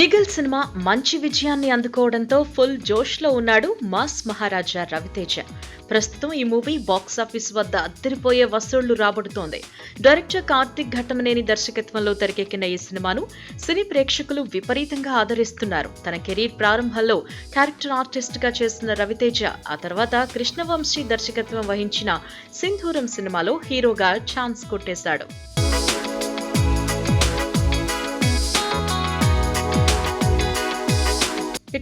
Eagle cinema మంచి విజయాన్ని అందుకోవడంతో full జోష్లో ఉన్నాడు మాస్ మహారాజా రవితేజ. ప్రస్తుతం ఈ మూవీ బాక్సాఫీస్ వద్ద అద్దరిపోయే వసూళ్ళు రాబడుతోంది. డైరెక్టర్ కార్తిక్ ఘట్టమనేని దర్శకత్వంలో తెరకెక్కిన ఈ సినిమాను సినీ ప్రేక్షకులు విపరీతంగా ఆదరిస్తున్నారు. తన కెరీర్ ప్రారంభంలో క్యారెక్టర్ ఆర్టిస్ట్గా చేసిన రవితేజ ఆ తర్వాత కృష్ణవంశీ దర్శకత్వం వహించిన సింధూరం సినిమాలో హీరోగా ఛాన్స్ కొట్టేశాడు.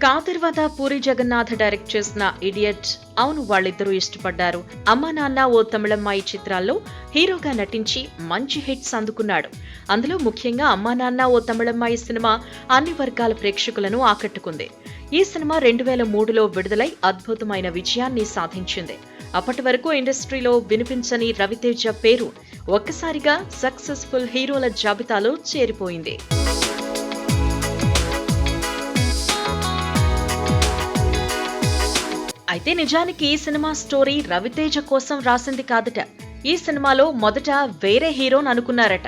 ఇక ఆ తర్వాత పూరి జగన్నాథ్ డైరెక్ట్ చేసిన ఇడియట్ అవును వాళ్ళిద్దరూ ఇష్టపడ్డారు. అమ్మ నాన్న ఓ తమిళమ్మాయి చిత్రాల్లో హీరోగా నటించి మంచి హిట్స్ అందుకున్నాడు. అందులో ముఖ్యంగా అమ్మా నాన్న ఓ తమిళమ్మాయి సినిమా అన్ని వర్గాల ప్రేక్షకులను ఆకట్టుకుంది. ఈ సినిమా రెండు వేల మూడులో విడుదలై అద్భుతమైన విజయాన్ని సాధించింది. అప్పటి వరకు ఇండస్ట్రీలో వినిపించని రవితేజ పేరు ఒక్కసారిగా సక్సెస్ఫుల్ హీరోల జాబితాలో చేరిపోయింది. అయితే నిజానికి ఈ సినిమా స్టోరీ రవితేజ కోసం రాసింది కాదట. ఈ సినిమాలో మొదట వేరే హీరోని అనుకున్నారట.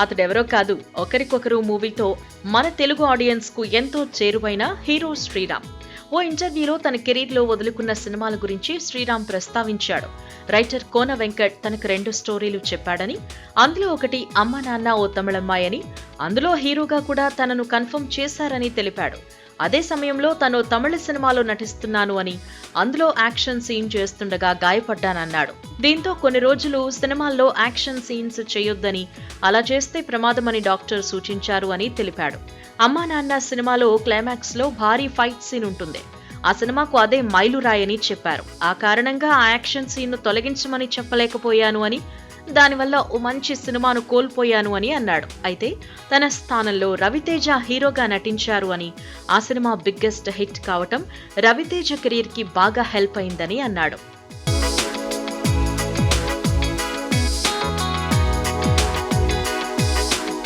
అతడెవరో కాదు ఒకరికొకరు మూవీతో మన తెలుగు ఆడియన్స్కు ఎంతో చేరువైన హీరో శ్రీరామ్. ఓ ఇంటర్వ్యూలో తన కెరీర్లో వదులుకున్న సినిమాల గురించి శ్రీరామ్ ప్రస్తావించాడు. రైటర్ కోన వెంకట్ తనకు రెండు స్టోరీలు చెప్పాడని అందులో ఒకటి అమ్మ నాన్న ఓ తమిళమ్మాయని అందులో హీరోగా కూడా తనను కన్ఫర్మ్ చేశారని తెలిపాడు. అదే సమయంలో తను తమిళ సినిమాలో నటిస్తున్నాను అని అందులో యాక్షన్ సీన్ చేస్తుండగా గాయపడ్డానన్నాడు. దీంతో కొన్ని రోజులు సినిమాల్లో యాక్షన్ సీన్స్ చేయొద్దని అలా చేస్తే ప్రమాదమని డాక్టర్ సూచించారు అని తెలిపాడు. అమ్మా నాన్న సినిమాలో క్లైమాక్స్లో భారీ ఫైట్ సీన్ ఉంటుంది. ఆ సినిమాకు అదే మైలురాయని చెప్పారు. ఆ కారణంగా ఆ యాక్షన్ సీన్ను తొలగించమని చెప్పలేకపోయాను అని దానివల్ల ఓ మంచి సినిమాను కోల్పోయాను అని అన్నాడు. అయితే తన స్థానంలో రవితేజ హీరోగా నటించారు అని ఆ సినిమా బిగ్గెస్ట్ హిట్ కావటం రవితేజ కెరీర్కి బాగా హెల్ప్ అయిందని అన్నాడు.